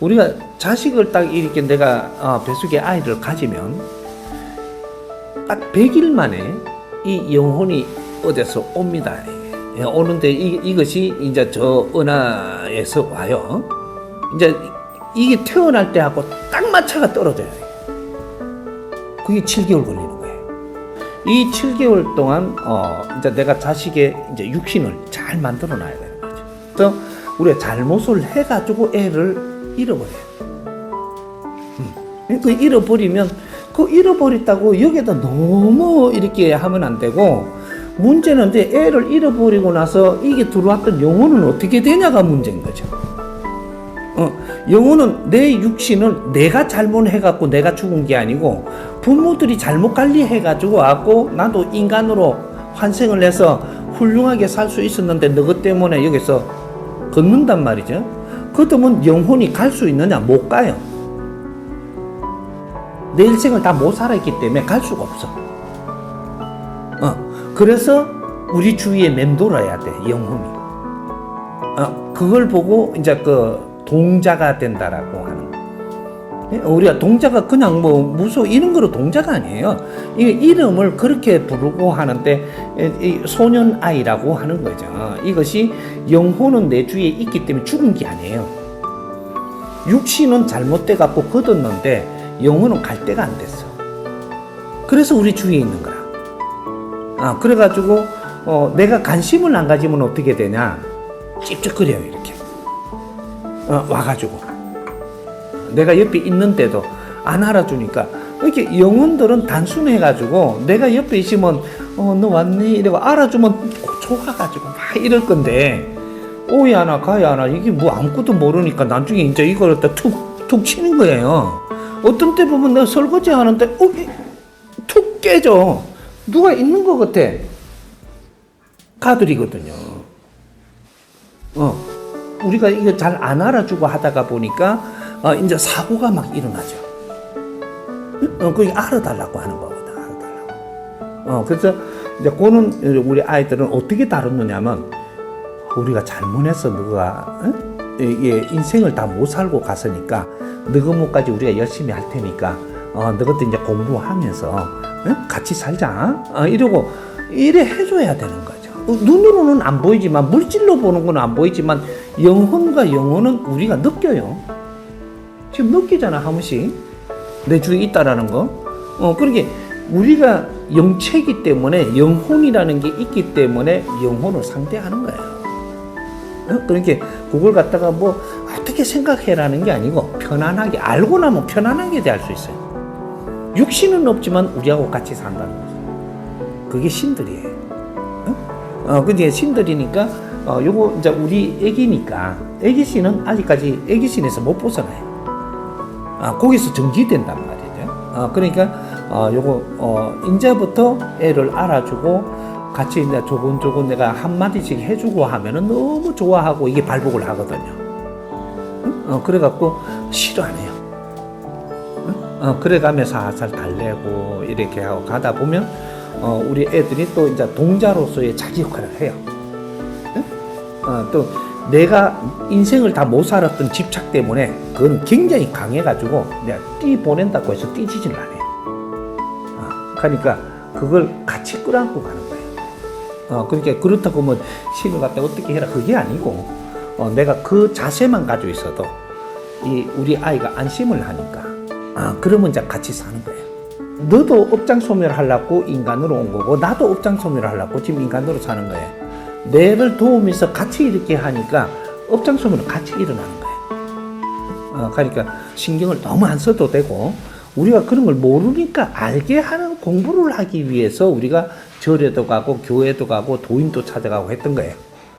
우리가 자식을 딱 이렇게 내가 어, 뱃속에 아이를 가지면 딱 100일 만에 이 영혼이 어디서 옵니다. 예, 오는데 이, 이것이 이제 저 은하에서 와요. 이제 이게 태어날 때하고 딱 맞춰가 떨어져요. 그게 7개월 걸리는 거예요. 이 7개월 동안 어 이제 내가 자식의 이제 육신을 잘 만들어 놔야 되는 거죠. 그래서 우리가 잘못을 해가지고 애를 잃어버려요. 음. 그 잃어버리면 그 잃어버렸다고 여기다 너무 이렇게 하면 안 되고 문제는 이제 애를 잃어버리고 나서 이게 들어왔던 영혼은 어떻게 되냐가 문제인 거죠. 어, 영혼은 내 육신을 내가 잘못해갖고 내가 죽은 게 아니고 부모들이 잘못 관리해가지고 왔고 나도 인간으로 환생을 해서 훌륭하게 살 수 있었는데 너것 때문에 여기서 걷는단 말이죠. 그러면 영혼이 갈 수 있느냐? 못 가요. 내 일생을 다 못 살았기 때문에 갈 수가 없어. 어, 그래서 우리 주위에 맴돌아야 돼, 영혼이. 어, 그걸 보고 이제 그 동자가 된다라고 하는. 예, 우리가 동자가 그냥 뭐 무소 이런 거로 동자가 아니에요. 이 이름을 그렇게 부르고 하는데 예, 이 소년 아이라고 하는 거죠. 이것이 영혼은 내 주위에 있기 때문에 죽은 게 아니에요. 육신은 잘못돼 갖고 걷었는데 영혼은 갈 데가 안 됐어. 그래서 우리 주위에 있는 거라. 아 그래가지고 어, 내가 관심을 안 가지면 어떻게 되냐? 찝쩍거려요 이렇게. 어, 와가지고 내가 옆에 있는데도 안 알아주니까 이렇게 영혼들은 단순해가지고 내가 옆에 있으면 어 너 왔니 이러고 알아주면 좋아가지고 막 이럴 건데 오이 하나 가이 하나 이게 뭐 아무것도 모르니까 나중에 이제 이걸 갖다 툭툭 치는 거예요. 어떤 때 보면 내가 설거지 하는데 어 툭 깨져 누가 있는 것 같아 가들이거든요. 어. 우리가 이거 잘 안 알아주고 하다가 보니까 어, 이제 사고가 막 일어나죠. 어, 그게 알아달라고 하는 거거든, 알아달라고. 어, 그래서 이제 그는 우리 아이들은 어떻게 다루느냐면 우리가 잘못해서 너가 어? 이게 인생을 다 못 살고 갔으니까 너가 뭐까지 우리가 열심히 할 테니까 어, 너것도 이제 공부하면서 어? 같이 살자. 어, 이러고 이래 해줘야 되는 거죠. 어, 눈으로는 안 보이지만 물질로 보는 건 안 보이지만 영혼과 영혼은 우리가 느껴요. 지금 느끼잖아 한 번씩 내 주위에 있다라는 거. 어 그러게 우리가 영체이기 때문에 영혼이라는 게 있기 때문에 영혼을 상대하는 거예요. 어? 그러니까 그걸 갖다가 뭐 어떻게 생각해라는 게 아니고 편안하게 알고 나면 편안하게 대할 수 있어요. 육신은 없지만 우리하고 같이 산다는 거죠. 그게 신들이에요. 어? 어, 근데 신들이니까 어, 요거 이제 우리 애기니까 애기 씨는 아직까지 애기 신에서 못 벗어나요. 아, 거기서 정지된단 말이죠. 아, 그러니까 어, 요거 어, 이제부터 애를 알아주고 같이 이제 조곤조곤 내가 한 마디씩 해주고 하면은 너무 좋아하고 이게 발복을 하거든요. 응? 어, 그래갖고 싫어 안 해요. 응? 어, 그래가며 살살 달래고 이렇게 하고 가다 보면 어, 우리 애들이 또 이제 동자로서의 자기 역할을 해요. 응? 어, 또 내가 인생을 다 못 살았던 집착 때문에 그건 굉장히 강해가지고 내가 뛰 보낸다고 해서 뛰지질 않아요. 어, 그러니까 그걸 같이 끌어안고 가는 거예요. 어, 그러니까 그렇다고 뭐 신을 갖다 어떻게 해라 그게 아니고 어, 내가 그 자세만 가지고 있어도 이 우리 아이가 안심을 하니까 아 그러면 이제 같이 사는 거예요. 너도 업장 소멸 하려고 인간으로 온 거고 나도 업장 소멸 하려고 지금 인간으로 사는 거예요. 내를 도우면서 같이 이렇게 하니까 업장 소멸은 같이 일어나는 거예요. 어, 그러니까 신경을 너무 안 써도 되고 우리가 그런 걸 모르니까 알게 하는 공부를 하기 위해서 우리가 절에도 가고 교회도 가고 도인도 찾아가고 했던 거예요.